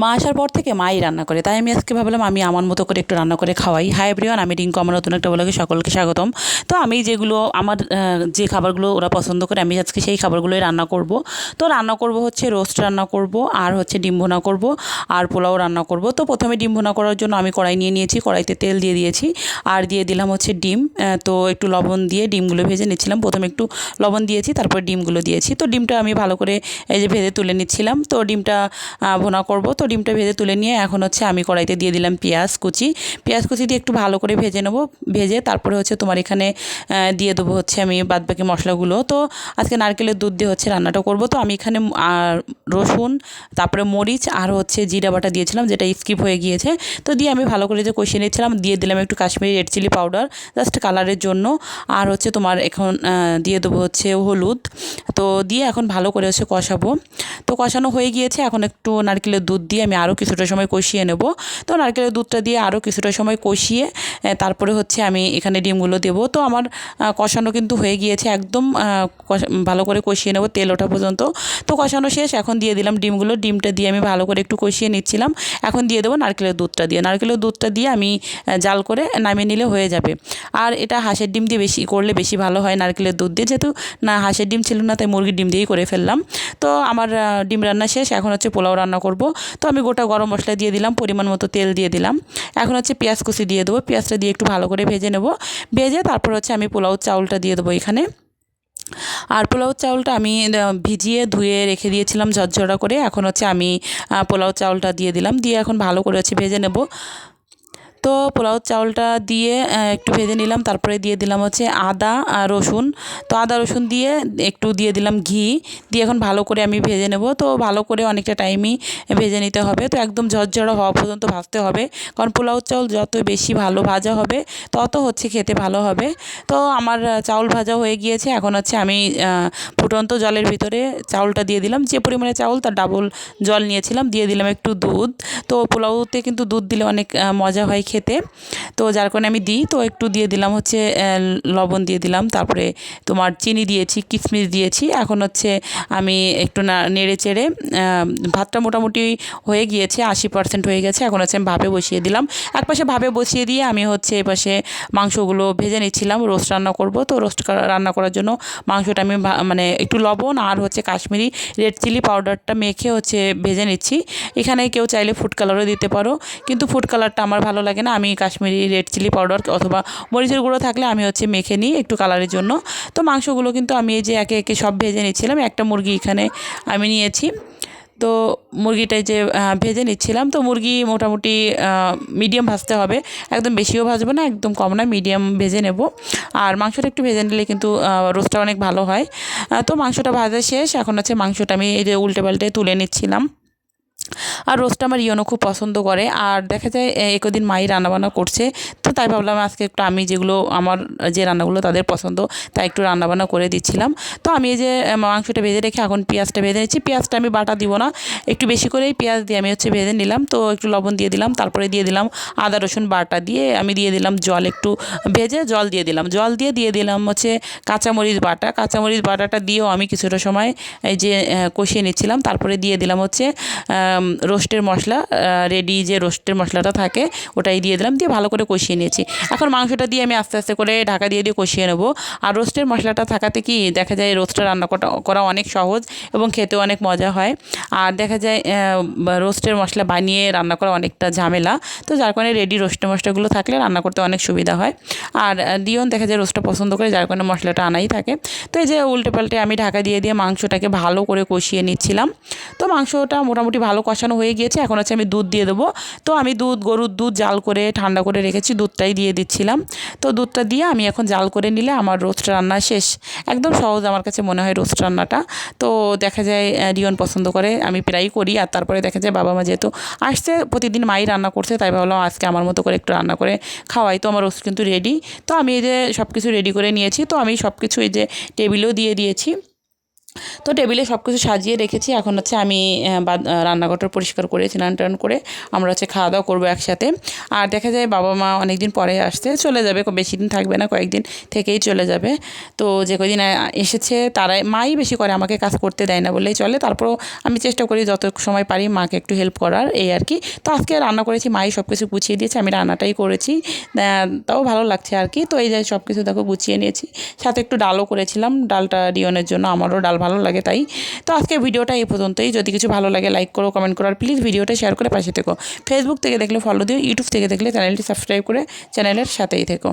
মা আসার পর থেকে মাই রান্না করে। তাই আমি আজকে ভাবলাম আমি আমার মতো করে একটু রান্না করে খাওয়াই। হাই এভরিওয়ান আমি রিঙ্কু, আমার নতুন একটা ব্লগে সকলকে স্বাগতম। তো আমি যেগুলো আমার যে খাবারগুলো ওরা পছন্দ করে, আমি আজকে সেই খাবারগুলোই রান্না করব। তো রান্না করব হচ্ছে রোস্ট রান্না করব, আর হচ্ছে ডিম ভুনা করব, আর পোলাও রান্না করব। তো প্রথমে ডিম ভুনা করার জন্য আমি কড়াই নিয়ে নিয়েছি, কড়াইতে তেল দিয়ে দিয়েছি, আর দিয়ে দিলাম হচ্ছে ডিম। তো একটু লবণ দিয়ে ডিমগুলো ভেজে নিচ্ছিলাম। প্রথমে একটু লবণ দিয়েছি, তারপর ডিমগুলো দিয়েছি। তো ডিমটা আমি ভালো করে এই যে ভেজে তুলে নিচ্ছিলাম। তো ডিমটা ভুনা করব। তো ডিমটা ভেজে তুলে নিয়ে এখন হচ্ছে আমি কড়াইতে দিয়ে দিলাম পেঁয়াজ কুচি। পেঁয়াজ কুচি দিয়ে একটু ভালো করে ভেজে নেব, ভেজে তারপরে হচ্ছে তোমার এখানে দিয়ে দেবো হচ্ছে আমি বাদবাকি মশলাগুলো। তো আজকে নারকেলের দুধ দিয়ে হচ্ছে রান্নাটা করব। তো আমি এখানে রসুন, তারপরে মরিচ আর হচ্ছে জিরা বাটা দিয়েছিলাম, যেটা স্কিপ হয়ে গিয়েছে। তো দিয়ে আমি ভালো করে যে কষিয়ে নিচ্ছিলাম দিয়ে দিলাম একটু Kashmiri red chilli powder just কালারের জন্য। আর হচ্ছে তোমার এখন দিয়ে দেবো হচ্ছে হলুদ। তো দিয়ে এখন ভালো করে হচ্ছে কষাবো। তো কষানো হয়ে গিয়েছে, এখন একটু নারকেলের দুধ দিয়ে আমি আরও কিছুটা সময় কষিয়ে নেব। তো নারকেলের দুধটা দিয়ে আরও কিছুটা সময় কষিয়ে তারপরে হচ্ছে আমি এখানে ডিমগুলো দেবো। তো আমার কষানো কিন্তু হয়ে গিয়েছে একদম ভালো করে কষিয়ে নেব তেল ওঠা পর্যন্ত। তো কষানো শেষ, এখন দিয়ে দিলাম ডিমগুলো। ডিমটা দিয়ে আমি ভালো করে একটু কষিয়ে নিচ্ছিলাম। এখন দিয়ে দেবো নারকেলের দুধটা দিয়ে। নারকেলের দুধটা দিয়ে আমি জাল করে নামিয়ে নিলে হয়ে যাবে। আর এটা হাঁসের ডিম দিয়ে বেশি, করলে বেশি ভালো হয় নারকেলের দুধ দিয়ে। যেহেতু না, হাঁসের ডিম ছিল না, তাই মুরগির ডিম দিয়েই করে ফেললাম। তো আমার ডিম রান্না শেষ, এখন হচ্ছে পোলাও রান্না করব। তো আমি গোটা গরম মশলা দিয়ে দিলাম, পরিমাণ মতো তেল দিয়ে দিলাম। এখন হচ্ছে পেঁয়াজ কুচি দিয়ে দেবো, পেঁয়াজটা দিয়ে একটু ভালো করে ভেজে নেব। ভেজে তারপর হচ্ছে আমি পোলাও চাউলটা দিয়ে দেবো এখানে। আর পোলাও চাউলটা আমি ভিজিয়ে ধুয়ে রেখে দিয়েছিলাম ঝরঝরা করে। এখন হচ্ছে আমি পোলাও চাউলটা দিয়ে দিলাম। দিয়ে এখন ভালো করে হচ্ছে ভেজে নেব। তো পোলাও চাউলটা দিয়ে একটু ভেজে নিলাম। তারপরে দিয়ে দিলাম হচ্ছে আদা আর রসুন। তো আদা, রসুন দিয়ে একটু দিয়ে দিলাম ঘি। দিয়ে এখন ভালো করে আমি ভেজে নেব। তো ভালো করে অনেকটা টাইমই ভেজে নিতে হবে। তো একদম ঝরঝরা হওয়া পর্যন্ত ভাজতে হবে। কারণ পোলাও চাউল যত বেশি ভালো ভাজা হবে, তত হচ্ছে খেতে ভালো হবে। তো আমার চাউল ভাজা হয়ে গিয়েছে। এখন হচ্ছে আমি ফুটন্ত জলের ভিতরে চাউলটা দিয়ে দিলাম। যে পরিমাণে চাউল, তার ডাবল জল নিয়েছিলাম। দিয়ে দিলাম একটু দুধ। তো পোলাওতে কিন্তু দুধ দিলে অনেক মজা হয় খেতে। তো যার কারণে আমি দিই। তো একটু দিয়ে দিলাম হচ্ছে লবণ দিয়ে দিলাম। তারপরে তোমার চিনি দিয়েছি কিশমিশ দিয়েছি। এখন হচ্ছে আমি একটু নেড়ে চেড়ে ভাতটা মোটামুটি হয়ে গিয়েছে, আশি পার্সেন্ট হয়ে গেছে। এখন হচ্ছে আমি ভাপে বসিয়ে দিলাম। এক পাশে ভাপে বসিয়ে দিয়ে আমি হচ্ছে এপাশে মাংসগুলো ভেজে নিচ্ছিলাম। রোস্ট রান্না করব। তো রোস্ট রান্না করার জন্য মাংসটা আমি মানে একটু লবণ আর হচ্ছে কাশ্মীরি রেড চিলি পাউডারটা মেখে হচ্ছে ভেজে নিচ্ছি। এখানে কেউ চাইলে ফুড কালারও দিতে পারো। কিন্তু ফুড কালারটা আমার ভালো লাগে না, আমি কাশ্মীরি রেড চিলি পাউডার অথবা মরিচের গুঁড়ো থাকলে আমি হচ্ছে মেখে নিই একটু কালারের জন্য। তো মাংসগুলো কিন্তু আমি এই যে একে একে সব ভেজে নিচ্ছিলাম, একটা মুরগি এখানে আমি নিয়েছি। তো মুরগিটাই যে ভেজে নিচ্ছিলাম। তো মুরগি মোটামুটি মিডিয়াম ভাজতে হবে। একদম বেশিও ভাজবো না, একদম কম না মিডিয়াম ভেজে নেব। আর মাংসটা একটু ভেজে নিলে কিন্তু রোস্টটা অনেক ভালো হয়। তো মাংসটা ভাজা শেষ। এখন হচ্ছে মাংসটা আমি এই যে উল্টে পাল্টে তুলে নিচ্ছিলাম। আর রোস্টটা আমার ইয়নো খুব পছন্দ করে। আর দেখা যায় একদিন মাই রান্নাবান্না করছে। তো তাই ভাবলাম আজকে একটু আমি যেগুলো আমার, যে রান্নাগুলো তাদের পছন্দ, তাই একটু রান্নাবান্না করে দিচ্ছিলাম। তো আমি এই যে মাংসটা ভেজে রেখে এখন পেঁয়াজটা ভেজে নিচ্ছি। পেঁয়াজটা আমি বাটা দিব না, একটু বেশি করেই পেঁয়াজ দিয়ে আমি হচ্ছে ভেজে নিলাম। তো একটু লবণ দিয়ে দিলাম, তারপরে দিয়ে দিলাম আদা, রসুন বাটা দিয়ে আমি দিয়ে দিলাম জল একটু ভেজে জল দিয়ে দিলাম। জল দিয়ে দিয়ে দিলাম হচ্ছে কাঁচামরিচ বাটা। কাঁচামরিচ বাটাটা দিয়েও আমি কিছুটা সময় এই যে কষিয়ে নিচ্ছিলাম। তারপরে দিয়ে দিলাম হচ্ছে রোস্টের মশলা রেডি যে রোস্টের মশলাটা থাকে, ওটাই দিয়ে দিলাম, দিয়ে ভালো করে কষিয়ে নিয়েছি। এখন মাংসটা দিয়ে আমি আস্তে আস্তে করে ঢাকা দিয়ে দিয়ে কষিয়ে নেব। আর রোস্টের মশলাটা থাকাতে কি, দেখা যায় রোস্টটা রান্না করা অনেক সহজ এবং খেতেও অনেক মজা হয়। আর দেখা যায় রোস্টের মশলা বানিয়ে রান্না করা অনেকটা ঝামেলা। তো যার কারণে রেডি রোস্টের মশলাগুলো থাকলে রান্না করতে অনেক সুবিধা হয়। আর দিয়ন দেখা যায় রোস্টটা পছন্দ করে, যার কারণে মশলাটা আনাই থাকে। তো এই যে উল্টে পাল্টে আমি ঢাকা দিয়ে দিয়ে মাংসটাকে ভালো করে কষিয়ে নিচ্ছিলাম। তো মাংসটা মোটামুটি ভালো কষানো হয়ে গিয়েছে, এখন হচ্ছে আমি দুধ দিয়ে দেবো। তো আমি দুধ, গরুর দুধ জাল করে, ঠান্ডা করে রেখেছি, দুধটাই দিয়ে দিচ্ছিলাম। তো দুধটা দিয়ে আমি এখন জাল করে নিলে আমার রোস্ট রান্না শেষ। একদম সহজ আমার কাছে মনে হয় রোস্ট রান্নাটা। তো দেখা যায় রিয়ন পছন্দ করে, আমি প্রায়ই করি। আর তারপরে দেখা যায়, বাবা মা যেহেতু আসছে, প্রতিদিন মাই রান্না করছে, তাই ভাবলাম আজকে আমার মতো করে একটু রান্না করে খাওয়াই। তো আমার রোস্ট কিন্তু রেডি। তো আমি এই যে সব কিছু রেডি করে নিয়েছি, তো আমি সব কিছু এই যে টেবিলেও দিয়ে দিয়েছি। তো টেবিলে সব কিছু সাজিয়ে রেখেছি। এখন হচ্ছে আমি রান্নাঘরটা পরিষ্কার করে স্নান টান করে আমরা হচ্ছে খাওয়া দাওয়া করব একসাথে। আর দেখা যায় বাবা মা অনেক দিন পরে আসতে চলে যাবে বেশি দিন থাকবে না, কয়েকদিন থেকেই চলে যাবে। তো যে কদিন এসেছে তারাই, মাই বেশি করে আমাকে কাজ করতে দেয় না বললেই চলে। তারপরও আমি চেষ্টা করি যত সময় পারি মাকে একটু হেল্প করার, এই আর কি। তো আজকে রান্না করেছি, মাই সব কিছু গুছিয়ে দিয়েছে, আমি রান্নাটাই করেছি। তাও ভালো লাগছে আর কি। তো এই যে সব কিছু দেখো গুছিয়ে নিয়েছি। সাথে একটু ডালও করেছিলাম, ডালটা রিয়নের জন্য, আমারও ডাল ভালো লাগে তাই। তো আজকে ভিডিওটা এই পর্যন্তই। যদি কিছু ভালো লাগে লাইক করো কমেন্ট করো, আর প্লিজ ভিডিওটা শেয়ার করে পাশে থেকো। ফেসবুক থেকে দেখলে ফলো দিও ইউটিউব থেকে দেখলে চ্যানেলটি সাবস্ক্রাইব করে চ্যানেলের সাথেই থেকো।